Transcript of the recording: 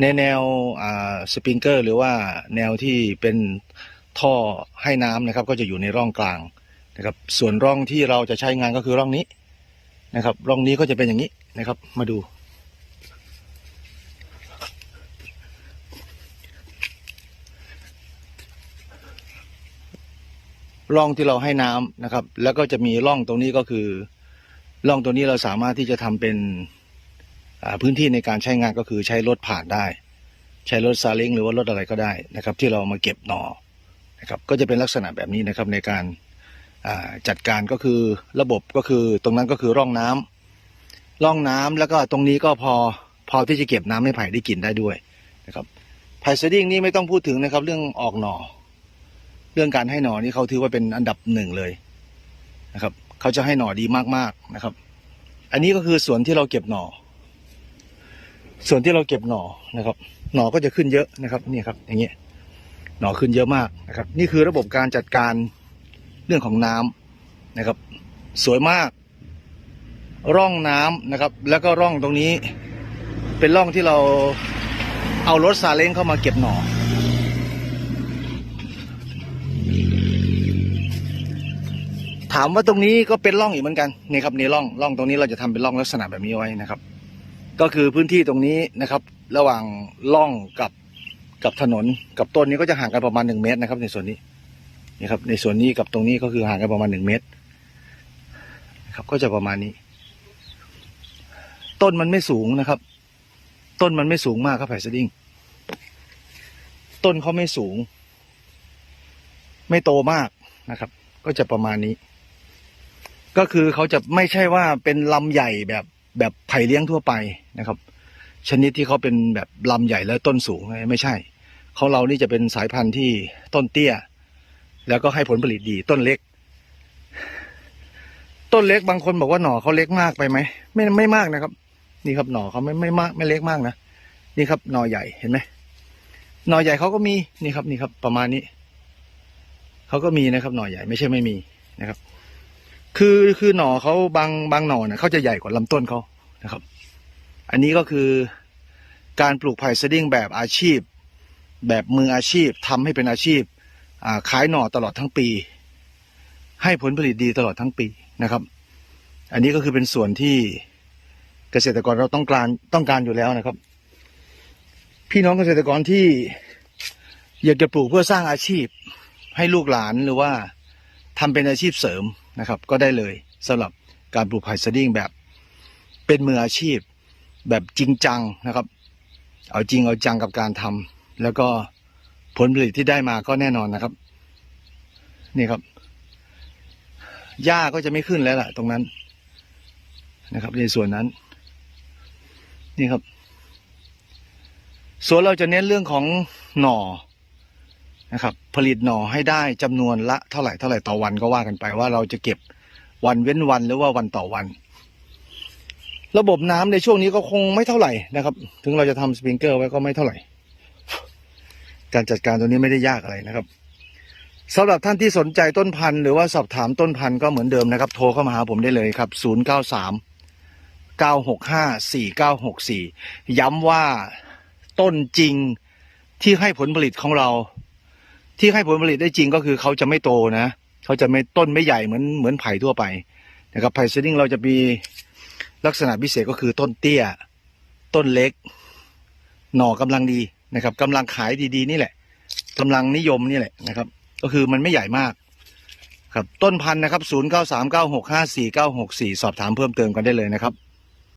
ในแนวสปริงเกอร์ หรือว่าแนวที่เป็นท่อให้น้ำนะครับ ก็จะอยู่ในร่องกลางนะครับ ส่วนร่องที่เราจะใช้งานก็คือร่องนี้นะครับ ร่องนี้ก็จะเป็นอย่างนี้นะครับ มาดูร่องที่เราให้น้ำนะครับ แล้วก็จะมีร่องตรงนี้ก็คือร่องตรงนี้เราสามารถที่จะทำเป็น พื้นที่ในการใช้งานก็คือใช้รถผ่านได้ ใช้รถซาเล้งหรือว่ารถอะไรก็ได้นะครับ ที่เรามาเก็บหนอนะครับก็จะเป็นลักษณะแบบนี้นะครับในการจัดการก็คือระบบก็คือตรงนั้นก็คือร่องน้ำร่องน้ำแล้วก็ตรงนี้ก็พอพอที่จะเก็บน้ำให้ไผ่ได้กินได้ด้วยนะครับไผ่สดิ้งนี่ไม่ต้องพูดถึงนะครับ เรื่องออกหน่อเรื่องการให้หนอนี่เขาถือว่าเป็นอันดับหนึ่งเลยนะครับ เขาจะให้หนอดีมากๆนะครับ อันนี้ก็คือสวนที่เราเก็บหน่อ ส่วนที่เราเก็บหน่อนะครับ หน่อก็จะขึ้นเยอะนะครับนี่ครับ อย่างเงี้ยหน่อขึ้นเยอะมากนะครับ นี่คือระบบการจัดการเรื่องของน้ำนะครับ สวยมาก ร่องน้ำนะครับ แล้วก็ร่องตรงนี้ เป็นร่องที่เราเอารถซาเล้งเข้ามาเก็บหน่อถามว่าตรงนี้ก็เป็นร่องอีกเหมือนกันนี่ครับนี่ร่องร่องตรงนี้เราจะทำเป็นร่องลักษณะแบบนี้ไว้นะครับ ก็คือพื้นที่ตรงนี้นะครับ ระหว่างร่องกับกับถนนกับต้นนี้ก็จะห่างกันประมาณหนึ่งเมตรนะครับ ในส่วนนี้นี่ครับ ในส่วนนี้กับตรงนี้ก็คือห่างกันประมาณหนึ่งเมตรครับก็จะประมาณนี้ ต้นมันไม่สูงนะครับ ต้นมันไม่สูงมากครับไผ่สดิ้งต้นเขาไม่สูง ไม่โตมากนะครับ ก็จะประมาณนี้ ก็คือเขาจะไม่ใช่ว่าเป็นลำใหญ่แบบ แบบไผ่เลี้ยงทั่วไปนะครับ ชนิดที่เขาเป็นแบบลำใหญ่แล้วต้นสูงไม่ใช่เขาเรานี่จะเป็นสายพันธุ์ที่ต้นเตี้ย แล้วก็ให้ผลผลิตดีต้นเล็ก ต้นเล็กบางคนบอกว่าหน่อเขาเล็กมากไปไหมไม่ไม่มากนะครับ นี่ครับหน่อเขาไม่ไม่มากไม่เล็กมากนะนี่ครับหน่อใหญ่เห็นไหมหน่อใหญ่เขาก็มีนี่ครับนี่ครับ ประมาณนี้เขาก็มีนะครับ หน่อใหญ่ไม่ใช่ไม่มีนะครับ คือคือหน่อเขาบางบางหน่อเนี่ยเขาจะใหญ่กว่าลำต้นเขานะครับ อันนี้ก็คือการปลูกไผ่สดิ้งแบบอาชีพ แบบมืออาชีพทำให้เป็นอาชีพอ่าขายหน่อตลอดทั้งปี ให้ผลผลิตดีตลอดทั้งปีนะครับ อันนี้ก็คือเป็นส่วนที่เกษตรกรเราต้องการต้องการอยู่แล้วนะครับ พี่น้องเกษตรกรที่อยากจะปลูกเพื่อสร้างอาชีพ ให้ลูกหลานหรือว่าทำเป็นอาชีพเสริม นะครับ ก็ได้เลยสำหรับการปลูกไผ่สดิ้งแบบ เป็นมืออาชีพ แบบจริงจังนะครับ เอาจริงเอาจังกับการทำแล้วก็ผลผลิตที่ได้มาก็แน่นอนนะครับ นี่ครับหญ้าก็จะไม่ขึ้นแล้วล่ะ ตรงนั้นนะครับ ในส่วนนั้น นี่ครับส่วนเราจะเน้นเรื่องของหน่อ นะครับ ผลิตหน่อให้ได้จำนวนละเท่าไหร่เท่าไหร่ต่อวันก็ว่ากันไปว่าเราจะเก็บวันเว้นวันหรือว่าวันต่อวัน ระบบน้ำในช่วงนี้ก็คงไม่เท่าไหร่นะครับ ถึงเราจะทำสปริงเกอร์ไว้ก็ไม่เท่าไหร่ การจัดการตัวนี้ไม่ได้ยากอะไรนะครับสำหรับท่านที่สนใจต้นพันธุ์หรือว่าสอบถามต้นพันธุ์ก็เหมือนเดิมนะครับ โทรเข้ามาหาผมได้เลยครับ 0 9 3 9 6 5 4 9 6 4 ย้ำว่าต้นจริงที่ให้ผลผลิตของเรา ที่ให้ผลผลิตได้จริงก็คือเขาจะไม่โตนะเขาจะไม่ต้นไม่ใหญ่เหมือนเหมือนไผ่ทั่วไปนะครับไผ่ซีดิ้งเราจะมีลักษณะพิเศษก็คือต้นเตี้ย ต้นเล็ก หน่อกำลังดีนะครับกำลังขายดีๆนี่แหละกำลังนิยมนี่แหละนะครับ ก็คือมันไม่ใหญ่มาก ครับต้นพันธุ์นะครับ 0 9 3 9 6 5 4 9 6 4 สอบถามเพิ่มเติมกันได้เลยนะครับ